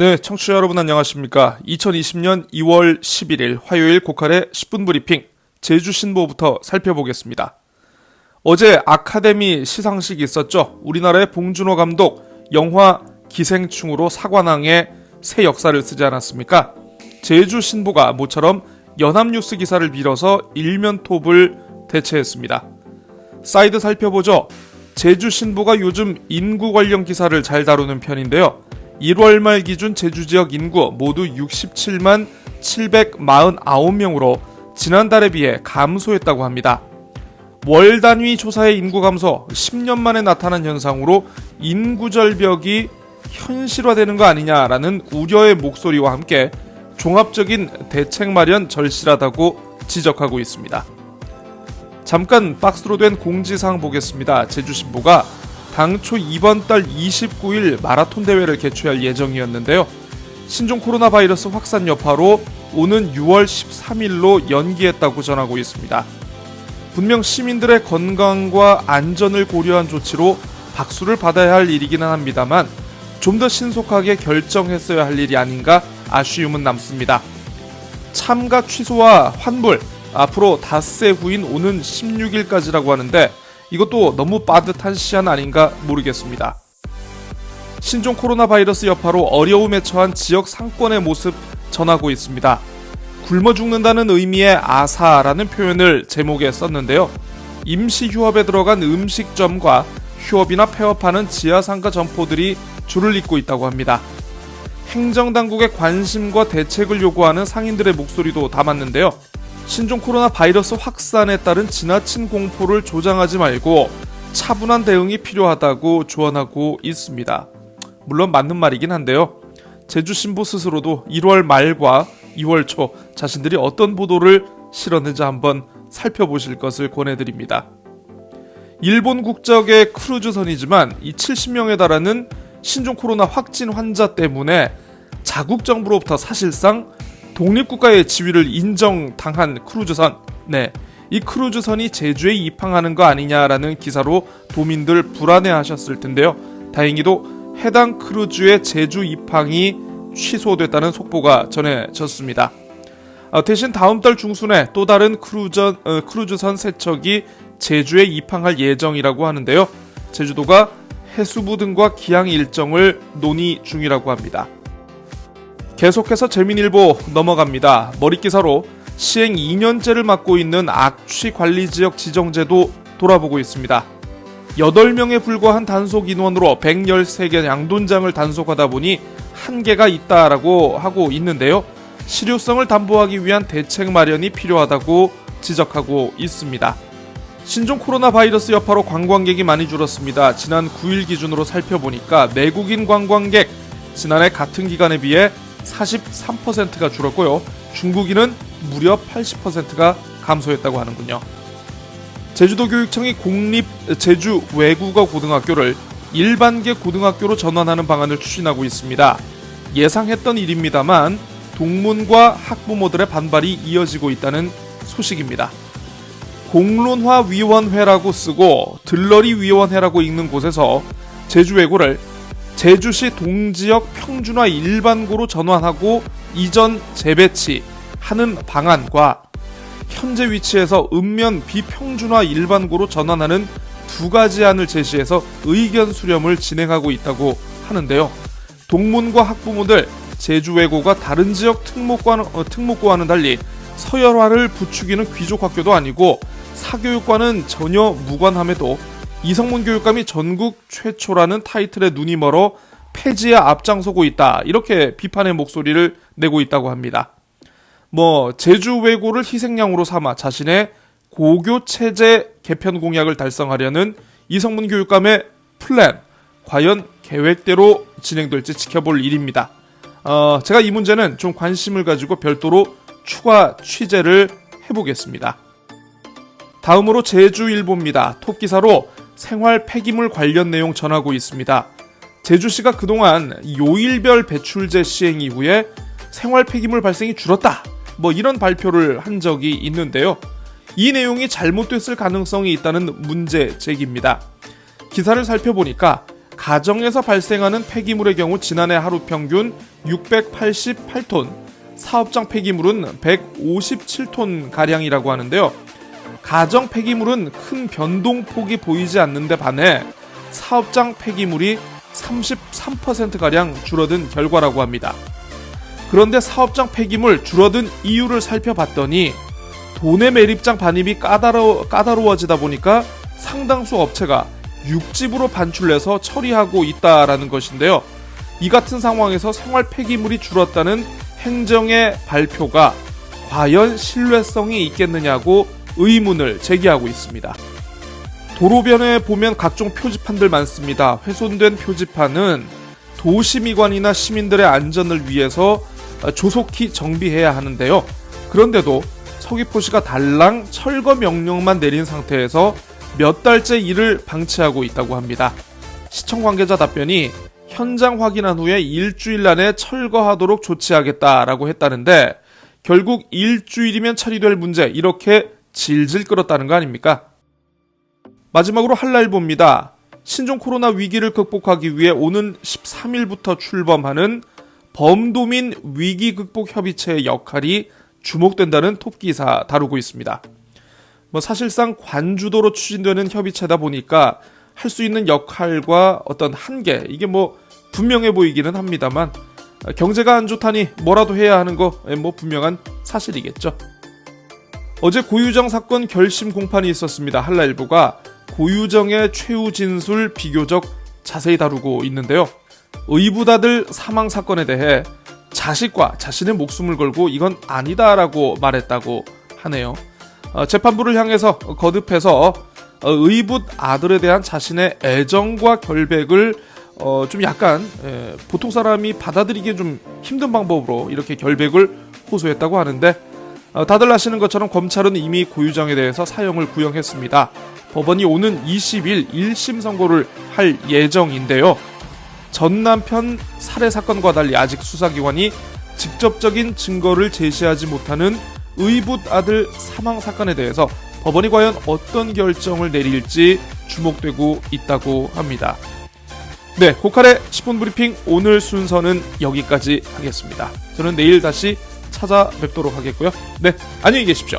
네, 청취자 여러분 안녕하십니까? 2020년 2월 11일 화요일 고칼의 10분 브리핑 제주 신보부터 살펴보겠습니다. 어제 아카데미 시상식이 있었죠. 우리나라의 봉준호 감독 영화 기생충으로 사관왕의 새 역사를 쓰지 않았습니까? 제주 신보가 모처럼 연합뉴스 기사를 빌어서 일면 톱을 대체했습니다. 사이드 살펴보죠. 제주 신보가 요즘 인구 관련 기사를 잘 다루는 편인데요. 1월 말 기준 제주 지역 인구 모두 67만 749명으로 지난달에 비해 감소했다고 합니다. 월 단위 조사의 인구 감소 10년 만에 나타난 현상으로 인구 절벽이 현실화되는 거 아니냐라는 우려의 목소리와 함께 종합적인 대책 마련 절실하다고 지적하고 있습니다. 잠깐 박스로 된 공지사항 보겠습니다. 제주신보가 당초 이번 달 29일 마라톤 대회를 개최할 예정이었는데요. 신종 코로나 바이러스 확산 여파로 오는 6월 13일로 연기했다고 전하고 있습니다. 분명 시민들의 건강과 안전을 고려한 조치로 박수를 받아야 할 일이기는 합니다만 좀 더 신속하게 결정했어야 할 일이 아닌가 아쉬움은 남습니다. 참가 취소와 환불 앞으로 닷새 후인 오는 16일까지라고 하는데 이것도 너무 빠듯한 시한 아닌가 모르겠습니다. 신종 코로나 바이러스 여파로 어려움에 처한 지역 상권의 모습 전하고 있습니다. 굶어 죽는다는 의미의 아사라는 표현을 제목에 썼는데요. 임시 휴업에 들어간 음식점과 휴업이나 폐업하는 지하상가 점포들이 줄을 잇고 있다고 합니다. 행정당국의 관심과 대책을 요구하는 상인들의 목소리도 담았는데요. 신종 코로나 바이러스 확산에 따른 지나친 공포를 조장하지 말고 차분한 대응이 필요하다고 조언하고 있습니다. 물론 맞는 말이긴 한데요. 제주 신보 스스로도 1월 말과 2월 초 자신들이 어떤 보도를 실었는지 한번 살펴보실 것을 권해드립니다. 일본 국적의 크루즈선이지만 이 70명에 달하는 신종 코로나 확진 환자 때문에 자국 정부로부터 사실상 독립국가의 지위를 인정당한 크루즈선. 네. 이 크루즈선이 제주에 입항하는 거 아니냐라는 기사로 도민들 불안해하셨을 텐데요. 다행히도 해당 크루즈의 제주 입항이 취소됐다는 속보가 전해졌습니다. 아, 대신 다음 달 중순에 또 다른 크루저, 어, 크루즈선 세척이 제주에 입항할 예정이라고 하는데요. 제주도가 해수부 등과 기항 일정을 논의 중이라고 합니다. 계속해서 재민일보 넘어갑니다. 머릿기사로 시행 2년째를 맡고 있는 악취 관리 지역 지정제도 돌아보고 있습니다. 8명에 불과한 단속 인원으로 113개 양돈장을 단속하다 보니 한계가 있다라고 하고 있는데요. 실효성을 담보하기 위한 대책 마련이 필요하다고 지적하고 있습니다. 신종 코로나 바이러스 여파로 관광객이 많이 줄었습니다. 지난 9일 기준으로 살펴보니까 내국인 관광객 지난해 같은 기간에 비해 43%가 줄었고요. 중국인은 무려 80%가 감소했다고 하는군요. 제주도 교육청이 공립 제주 외국어 고등학교를 일반계 고등학교로 전환하는 방안을 추진하고 있습니다. 예상했던 일입니다만 동문과 학부모들의 반발이 이어지고 있다는 소식입니다. 공론화위원회라고 쓰고 들러리 위원회라고 읽는 곳에서 제주외고를 제주시 동지역 평준화 일반고로 전환하고 이전 재배치 하는 방안과 현재 위치에서 읍면 비평준화 일반고로 전환하는 두 가지 안을 제시해서 의견 수렴을 진행하고 있다고 하는데요. 동문과 학부모들 제주 외고가 다른 지역 특목과, 어, 특목고와는 달리 서열화를 부추기는 귀족 학교도 아니고 사교육과는 전혀 무관함에도 이성문 교육감이 전국 최초라는 타이틀에 눈이 멀어 폐지에 앞장서고 있다. 이렇게 비판의 목소리를 내고 있다고 합니다. 뭐 제주 외고를 희생양으로 삼아 자신의 고교 체제 개편 공약을 달성하려는 이성문 교육감의 플랜 과연 계획대로 진행될지 지켜볼 일입니다. 어, 제가 이 문제는 좀 관심을 가지고 별도로 추가 취재를 해보겠습니다. 다음으로 제주일보입니다. 톱 기사로 생활 폐기물 관련 내용 전하고 있습니다. 제주시가 그동안 요일별 배출제 시행 이후에 생활 폐기물 발생이 줄었다. 뭐 이런 발표를 한 적이 있는데요. 이 내용이 잘못됐을 가능성이 있다는 문제 제기입니다. 기사를 살펴보니까 가정에서 발생하는 폐기물의 경우 지난해 하루 평균 688톤, 사업장 폐기물은 157톤 가량이라고 하는데요. 가정 폐기물은 큰 변동폭이 보이지 않는데 반해 사업장 폐기물이 33%가량 줄어든 결과라고 합니다. 그런데 사업장 폐기물 줄어든 이유를 살펴봤더니 돈의 매립장 반입이 까다로, 까다로워지다 보니까 상당수 업체가 육집으로 반출해서 처리하고 있다라는 것인데요. 이 같은 상황에서 생활 폐기물이 줄었다는 행정의 발표가 과연 신뢰성이 있겠느냐고 의문을 제기하고 있습니다. 도로변에 보면 각종 표지판들 많습니다. 훼손된 표지판은 도시미관이나 시민들의 안전을 위해서 조속히 정비해야 하는데요. 그런데도 서귀포시가 달랑 철거 명령만 내린 상태에서 몇 달째 이를 방치하고 있다고 합니다. 시청 관계자 답변이 현장 확인한 후에 일주일 안에 철거하도록 조치하겠다라고 했다는데 결국 일주일이면 처리될 문제 이렇게 질질 끌었다는 거 아닙니까? 마지막으로 한라일보입니다. 신종 코로나 위기를 극복하기 위해 오는 13일부터 출범하는 범도민 위기 극복 협의체의 역할이 주목된다는 톱기사 다루고 있습니다. 뭐 사실상 관주도로 추진되는 협의체다 보니까 할 수 있는 역할과 어떤 한계 이게 뭐 분명해 보이기는 합니다만 경제가 안 좋다니 뭐라도 해야 하는 거 뭐 분명한 사실이겠죠. 어제 고유정 사건 결심 공판이 있었습니다. 한라일보가 고유정의 최후 진술 비교적 자세히 다루고 있는데요. 의붓아들 사망 사건에 대해 자식과 자신의 목숨을 걸고 이건 아니다라고 말했다고 하네요. 어, 재판부를 향해서 거듭해서 어, 의붓 아들에 대한 자신의 애정과 결백을 어, 좀 약간 에, 보통 사람이 받아들이기 좀 힘든 방법으로 이렇게 결백을 호소했다고 하는데 어, 다들 아시는 것처럼 검찰은 이미 고유정에 대해서 사형을 구형했습니다. 법원이 오는 20일 1심 선고를 할 예정인데요. 전 남편 살해 사건과 달리 아직 수사기관이 직접적인 증거를 제시하지 못하는 의붓 아들 사망 사건에 대해서 법원이 과연 어떤 결정을 내릴지 주목되고 있다고 합니다. 네, 고칼의 10분 브리핑 오늘 순서는 여기까지 하겠습니다. 저는 내일 다시 찾아뵙도록 하겠고요. 네, 안녕히 계십시오.